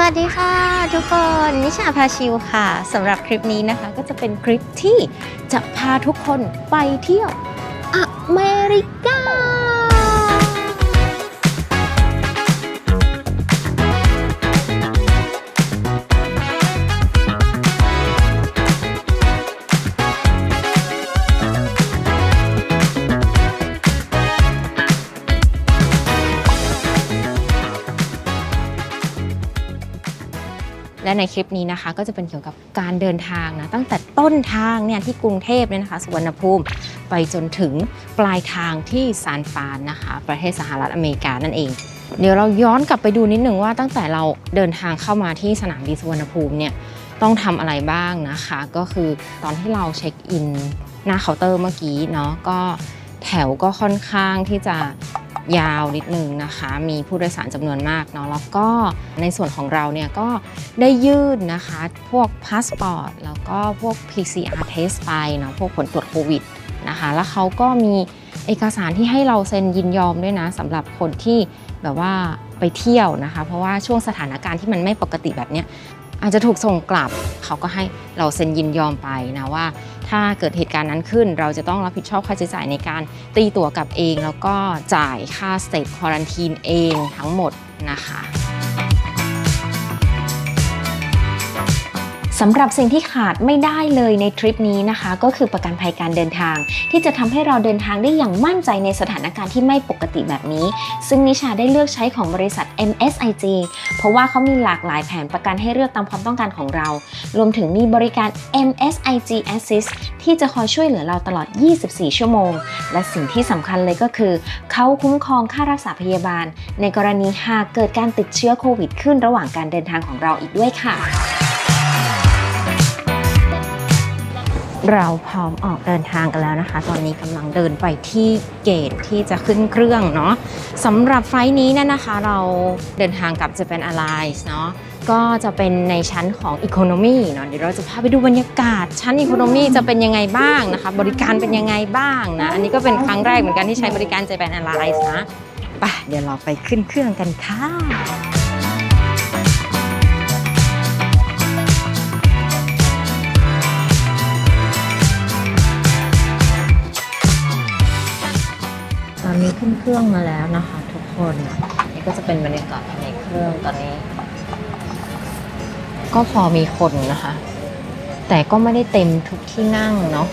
วัสดีค่ะทุกคนนิชาพาชิวค่ะสำหรับคลิปนี้นะคะ ก็จะเป็นคลิปที่จะพาทุกคนไปเที่ยวอเมริกา ในคลิปนี้นะคะ ก็จะเป็นเกี่ยวกับการเดินทางนะตั้งแต่ต้นทางเนี่ยที่กรุงเทพเนี่ยนะคะสุวรรณภูมิไปจนถึงปลายทางที่ซานฟรานนะคะ ประเทศสหรัฐอเมริกานั่นเอง เดี๋ยวเราย้อนกลับไปดูนิดหนึ่งว่าตั้งแต่เราเดินทางเข้ามาที่สนามบินสุวรรณภูมิเนี่ยต้องทำอะไรบ้างนะคะ ก็คือตอนที่เราเช็คอินหน้าเคาน์เตอร์เมื่อกี้เนาะก็แถวก็ค่อนข้างที่จะ ยาวนิดนึงนะคะ มีผู้โดยสารจำนวนมากเนาะแล้วก็ในส่วนของเราเนี่ยก็ได้ยื่นนะคะ พวกพาสปอร์ตแล้วก็พวก PCR test ไปเนาะพวกผลตรวจโควิดนะคะแล้วเขาก็มีเอกสารที่ให้เราเซ็นยินยอมด้วยนะสำหรับคนที่แบบว่าไปเที่ยวนะคะ เพราะว่าช่วงสถานการณ์ที่มันไม่ปกติแบบเนี้ยอาจจะถูกส่งกลับเขาก็ให้เราเซ็นยินยอมไปนะว่า ถ้าเกิดเหตุการณ์นั้นขึ้น เราจะต้องรับผิดชอบค่าใช้จ่ายในการตีตั๋วกลับเอง แล้วก็จ่ายค่าสเตทควอรันทีนเองทั้งหมดนะคะ สำหรับสิ่งที่ขาดไม่ได้เลยในทริปนี้นะคะ ก็คือประกันภัยการเดินทาง ที่จะทำให้เราเดินทางได้อย่างมั่นใจในสถานการณ์ที่ไม่ปกติแบบนี้ ซึ่งนิชาได้เลือกใช้ของบริษัท MSIG เพราะว่าเขามีหลากหลายแผนประกันให้เลือกตามความต้องการของเรา รวมถึงมีบริการ MSIG Assist ที่จะคอยช่วยเหลือเราตลอด 24 ชั่วโมง และสิ่งที่สำคัญเลยก็คือ เขาคุ้มครองค่ารักษาพยาบาล ในกรณีหากเกิดการติดเชื้อโควิดขึ้นระหว่างการเดินทางของเราอีกด้วยค่ะ เราพร้อมออกเดินทางกันแล้วนะคะ ตอนนี้กำลังเดินไปที่เกตที่จะขึ้นเครื่องเนาะสำหรับไฟล์นี้เนี่ยนะคะ เราเดินทางกับ Japan Airlines เนาะก็จะเป็นในชั้นของ Economy เนาะเดี๋ยวเราจะพาไปดูบรรยากาศ ชั้น Economy จะเป็นยังไงบ้างนะคะ บริการเป็นยังไงบ้างนะ อันนี้ก็เป็นครั้งแรกเหมือนกันที่ใช้บริการ Japan Airlines นะไปเดี๋ยวเราไปขึ้นเครื่องกันค่ะ นี้ขึ้นเครื่องมาแล้วนะคะ ทุกคนนี่ก็จะเป็นบรรยากาศภายในเครื่องตอนนี้ ก็พอมีคนนะคะ แต่ก็ไม่ได้เต็มทุกที่นั่งเนาะ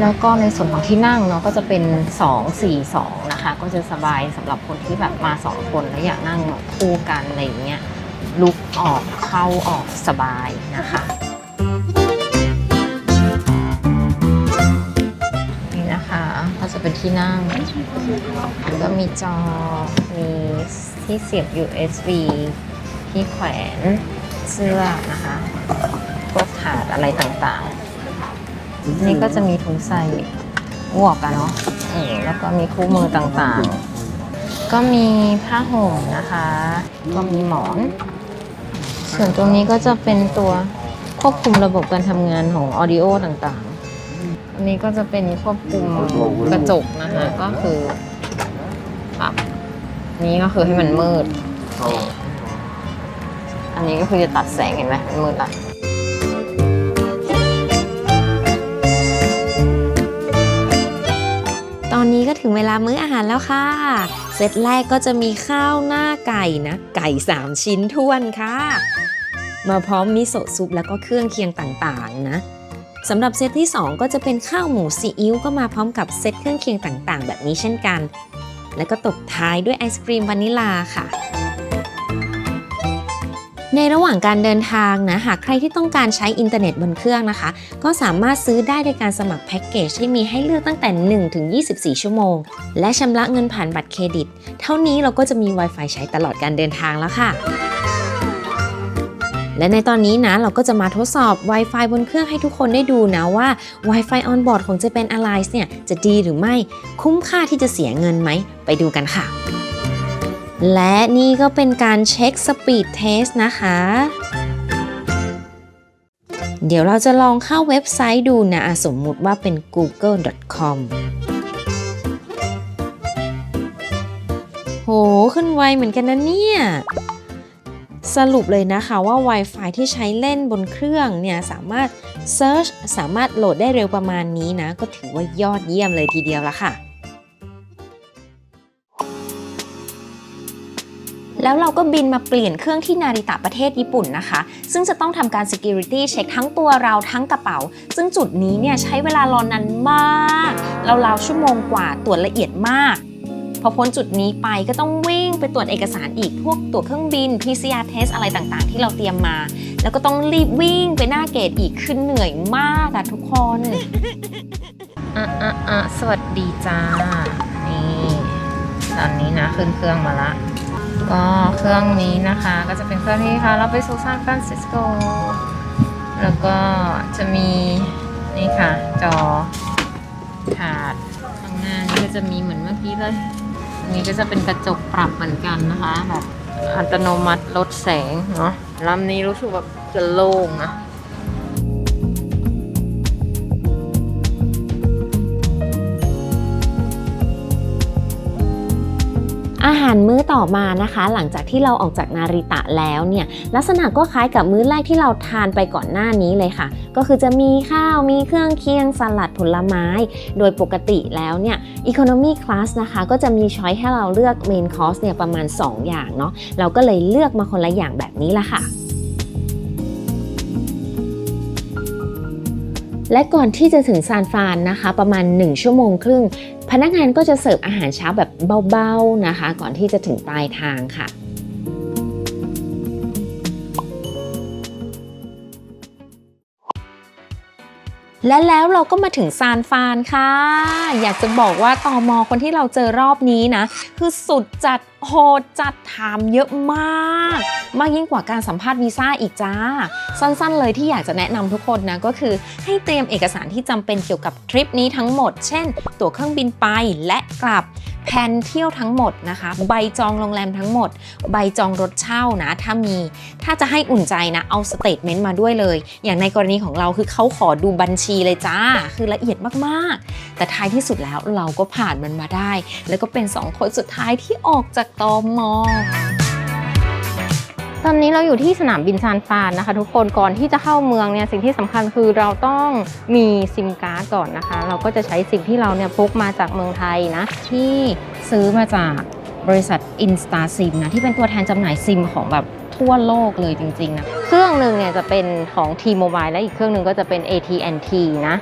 แล้วก็ในส่วนของที่นั่งเนาะก็จะเป็น 2 4 2 นะคะ ก็จะสบายสำหรับคนที่แบบมา 2 คนแล้วอยากนั่งคู่กันอะไรอย่างเงี้ยลุกออกเข้าออกสบายนะคะ จะเป็นที่นั่ง แล้วก็มีจอ มีที่เสียบ USB ที่แขวนเสื้อนะคะ พวกถาดอะไรต่างๆ นี่ก็จะมีถุงใส่หมวกอะเนาะแล้วก็มีคู่มือต่างๆ ก็มีผ้าห่มนะคะ ก็มีหมอน ส่วนตรงนี้ก็จะเป็นตัวควบคุมระบบการทำงานของออดิโอต่างๆ อันนี้ก็จะเป็นควบคุมกระจกนะคะก็คือปรับนี้ก็คือให้มันมืด อันนี้ก็คือจะตัดแสงเห็นไหมมันมืดละตอนนี้ก็ถึงเวลามื้ออาหารแล้วค่ะ เซตแรกก็จะมีข้าวหน้าไก่นะ ไก่ 3 ชิ้นท้วนค่ะ มาพร้อมมิโซะซุปแล้วก็เครื่องเคียงต่างๆนะ สำหรับเซตที่ 2 ก็จะเป็นข้าวหมูซีอิ๊วก็มาพร้อมกับเซตเครื่องเคียงต่างๆ แบบนี้เช่นกัน แล้วก็ตบท้ายด้วยไอศครีมวานิลาค่ะ ในระหว่างการเดินทางนะหากใครที่ต้องการใช้อินเทอร์เน็ตบนเครื่องนะคะ ก็สามารถซื้อได้โดยการสมัครแพ็กเกจที่มีให้เลือกตั้งแต่ 1 ถึง 24 ชั่วโมง และชำระเงินผ่านบัตรเครดิต เท่านี้เราก็จะมี Wi-Fi ใช้ตลอดการเดินทางแล้วค่ะ และในตอนนี้นะเราก็จะมาทดสอบ Wi-Fi บนเครื่องให้ทุกคนได้ดูนะว่า Wi-Fi on board ของ Japan Airlines เนี่ยจะดีหรือไม่คุ้มค่าที่จะเสียเงินไหม ไปดูกันค่ะ และนี่ก็เป็นการเช็คสปีดเทสนะคะ เดี๋ยวเราจะลองเข้าเว็บไซต์ดูนะสมมุติว่าเป็น google.com โห ขึ้นไวเหมือนกันนะเนี่ย สรุปเลยนะคะว่า Wi-Fi ที่ใช้เล่นบนเครื่องเนี่ยสามารถ Search สามารถโหลดได้เร็วประมาณนี้นะ ก็ถือว่ายอดเยี่ยมเลยทีเดียวละค่ะ แล้วเราก็บินมาเปลี่ยนเครื่องที่นาริตะประเทศญี่ปุ่นนะคะ ซึ่งจะต้องทำการ security เช็คทั้งตัวเราทั้งกระเป๋า ซึ่งจุดนี้เนี่ยใช้เวลารอนานมากราวๆชั่วโมงกว่าตรวจละเอียดมาก พอพ้นจุดนี้ไปก็ต้องวิ่งไปตรวจเอกสารอีกพวกตั๋วเครื่องบิน PCR test อะไรต่างๆ ที่เราเตรียมมา แล้วก็ต้องรีบวิ่งไปหน้าเกตอีกขึ้นเหนื่อยมากอะทุกคนอะอะอะสวัสดีจ้า นี่ ตอนนี้นะขึ้นเครื่องมาละ ก็เครื่องนี้นะคะ ก็จะเป็นเครื่องที่พาเราไปสู่ซานฟรานซิสโก แล้วก็จะมีนี่ค่ะ จอถาดข้างหน้านี่ก็จะมีเหมือนเมื่อกี้เลย นี้ก็จะเป็นกระจกปรับเหมือนกันนะคะแบบอัตโนมัติลดแสงเนาะลำนี้รู้สึกแบบจะโล่งนะ อาหารมื้อต่อมานะคะ หลังจากที่เราออกจากนาริตะแล้วเนี่ยลักษณะก็คล้ายกับมื้อแรกที่เราทานไปก่อนหน้านี้เลยค่ะ ก็คือจะมีข้าวมีเครื่องเคียงสลัดผลไม้ โดยปกติแล้วเนี่ย Economy Class นะคะก็จะมีช้อยให้เราเลือก Main Course เนี่ยประมาณ 2 อย่างเนาะเราก็เลยเลือกมาคนละอย่างแบบนี้ละค่ะและก่อนที่จะถึงซานฟานนะคะ ประมาณ 1 ชั่วโมงครึ่ง พนักงานก็จะเสิร์ฟอาหารเช้าแบบเบาๆนะคะ ก่อนที่จะถึงปลายทางค่ะ และแล้วเราก็มาถึงซานฟานค่ะ อยากจะบอกว่าตอมอคนที่เราเจอรอบนี้นะ คือสุดจัดโหดจัดถามเยอะมาก มากยิ่งกว่าการสัมภาษณ์วีซ่าอีกจ้า สั้นๆเลยที่อยากจะแนะนำทุกคนนะก็คือให้เตรียมเอกสารที่จำเป็นเกี่ยวกับทริปนี้ทั้งหมด เช่น ตั๋วเครื่องบินไปและกลับ แผนเที่ยวทั้งหมดนะคะ ใบจองโรงแรมทั้งหมด ใบจองรถเช่านะ ถ้ามี ถ้าจะให้อุ่นใจนะ เอาสเตทเมนต์มาด้วยเลย อย่างในกรณีของเราคือเขาขอดูบัญชีเลยจ้า คือละเอียดมากๆ แต่ท้ายที่สุดแล้วเราก็ผ่านมันมาได้ แล้วก็เป็นสองคนสุดท้ายที่ออกจากตอมอ ตอนนี้เราอยู่ที่สนามบินซานฟรานนะคะ ทุกคนก่อนที่จะเข้าเมืองเนี่ยสิ่งที่สำคัญคือเราต้องมีซิมการ์ดก่อนนะคะ เราก็จะใช้ซิมที่เราเนี่ยพกมาจากเมืองไทยนะ ที่ซื้อมาจากบริษัท Insta SIM นะ ที่เป็นตัวแทนจำหน่ายซิมของแบบทั่วโลกเลยจริงๆนะ เครื่องหนึ่งเนี่ยจะเป็นของ T-Mobile และอีกเครื่องหนึ่งก็จะเป็น AT&T นะ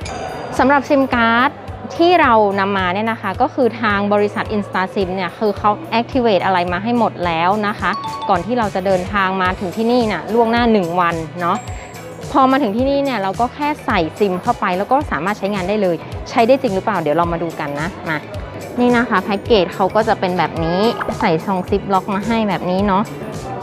สำหรับซิมการ์ด ที่เรานำมาเนี่ยนะคะ ก็คือทางบริษัท InstaSIM เนี่ยคือเขา activate อะไรมาให้หมดแล้วนะคะ ก่อนที่เราจะเดินทางมาถึงที่นี่น่ะล่วงหน้า 1 วันเนาะพอมาถึงที่นี่เนี่ยเราก็แค่ใส่ซิมเข้าไปแล้วก็สามารถใช้งานได้เลย ใช้ได้จริงหรือเปล่าเดี๋ยวเรามาดูกันนะมานี่นะคะแพ็กเกจเขาก็จะเป็นแบบนี้ใส่ซองซิปล็อกมาให้แบบนี้เนาะ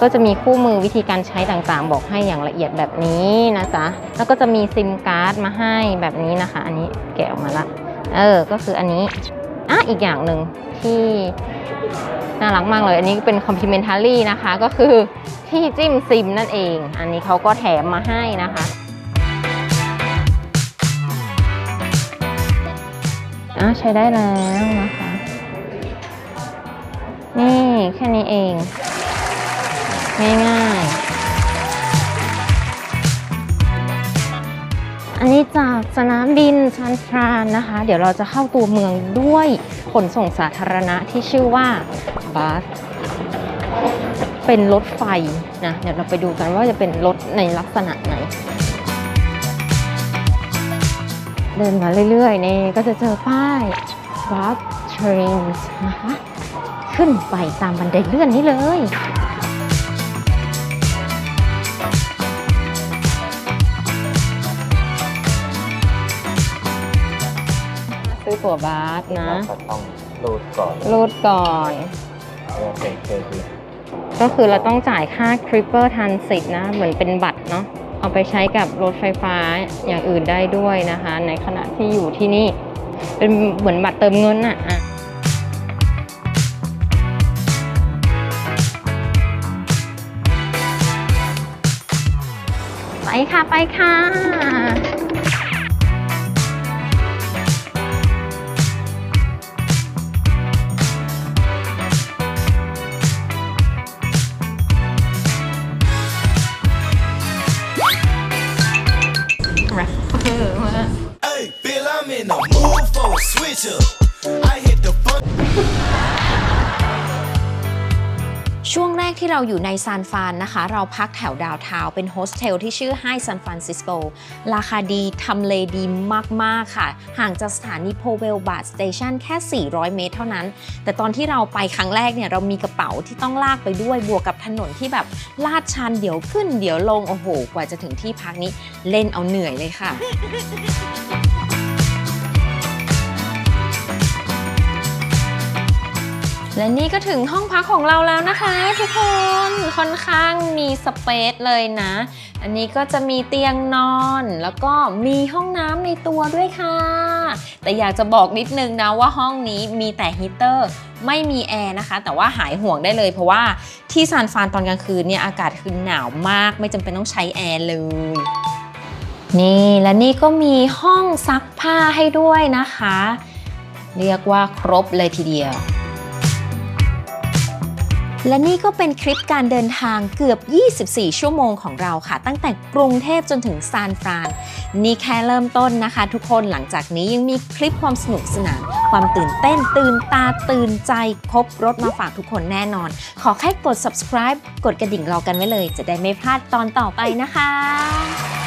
ก็จะมีคู่มือวิธีการใช้ต่างๆ บอกให้อย่างละเอียดแบบนี้นะจ๊ะแล้วก็จะมีซิมการ์ดมาให้แบบนี้นะคะ อันนี้แกะออกมาละ เออ ก็คืออันนี้อะอีกอย่างหนึ่งที่น่ารักมากเลย อันนี้เป็น complimentary นะคะ ก็คือที่จิ้มซิมนั่นเอง อันนี้เขาก็แถมมาให้นะคะอะใช้ได้แล้วนะคะ นี่แค่นี้เอง ง่าย นะคะ เดี๋ยวเราจะเข้าตัวเมืองด้วยขนส่งสาธารณะที่ชื่อว่าบัสเป็นรถไฟนะ เดี๋ยวเราไปดูกันว่าจะเป็นรถในลักษณะไหน เดินมาเรื่อยๆนี่ก็จะเจอป้าย Bus Trains นะคะ ขึ้นไปตามบันไดเลื่อนนี้เลย ซื้อตั๋วบัสนะเราก็ต้องรูดก่อนรูดก่อนโอเคเคยดีก็คือเราต้องจ่ายค่า Triple Transit นะ เหมือนเป็นบัตรเนาะเอาไปใช้กับรถไฟฟ้าอย่างอื่นได้ด้วยนะคะ ในขณะที่อยู่ที่นี่ เป็นเหมือนบัตรเติมเงินอะอะไปค่ะ ไปค่ะ ช่วงแรกที่เราอยู่ในซานฟรานนะคะ เราพักแถวดาวน์ทาวเป็นโฮสเทลที่ชื่อ High San Francisco ราคาดีทำเลดีมาก ๆ ค่ะ ห่างจากสถานีโพเวลบาร์สเตชันแค่ 400 เมตรเท่านั้น แต่ตอนที่เราไปครั้งแรกเนี่ย เรามีกระเป๋าที่ต้องลากไปด้วยบวกกับถนนที่แบบลาดชันเดี๋ยวขึ้นเดี๋ยวลง โอ้โห กว่าจะถึงที่พักนี้เล่นเอาเหนื่อยเลยค่ะ และนี่ก็ถึงห้องพักของเราแล้วนะคะ ทุกคนค่อนข้างมีสเปซเลยนะ อันนี้ก็จะมีเตียงนอน แล้วก็มีห้องน้ำในตัวด้วยค่ะ แต่อยากจะบอกนิดนึงนะว่าห้องนี้มีแต่ฮีเตอร์ไม่มีแอร์นะคะ แต่ว่าหายห่วงได้เลย เพราะว่าที่ซานฟานตอนกลางคืนเนี่ยอากาศคือหนาวมาก ไม่จำเป็นต้องใช้แอร์เลยนี่และนี่ก็มีห้องซักผ้าให้ด้วยนะคะ เรียกว่าครบเลยทีเดียว และนี่ก็เป็นคลิปการเดินทางเกือบ 24 ชั่วโมงของเราค่ะ ตั้งแต่กรุงเทพจนถึงซานฟราน นี่แค่เริ่มต้นนะคะ ทุกคนหลังจากนี้ยังมีคลิปความสนุกสนาน ความตื่นเต้น ตื่นตาตื่นใจ ครบรถมาฝากทุกคนแน่นอน ขอแค่กด subscribe กดกระดิ่งรอกันไว้เลย จะได้ไม่พลาดตอนต่อไปนะคะ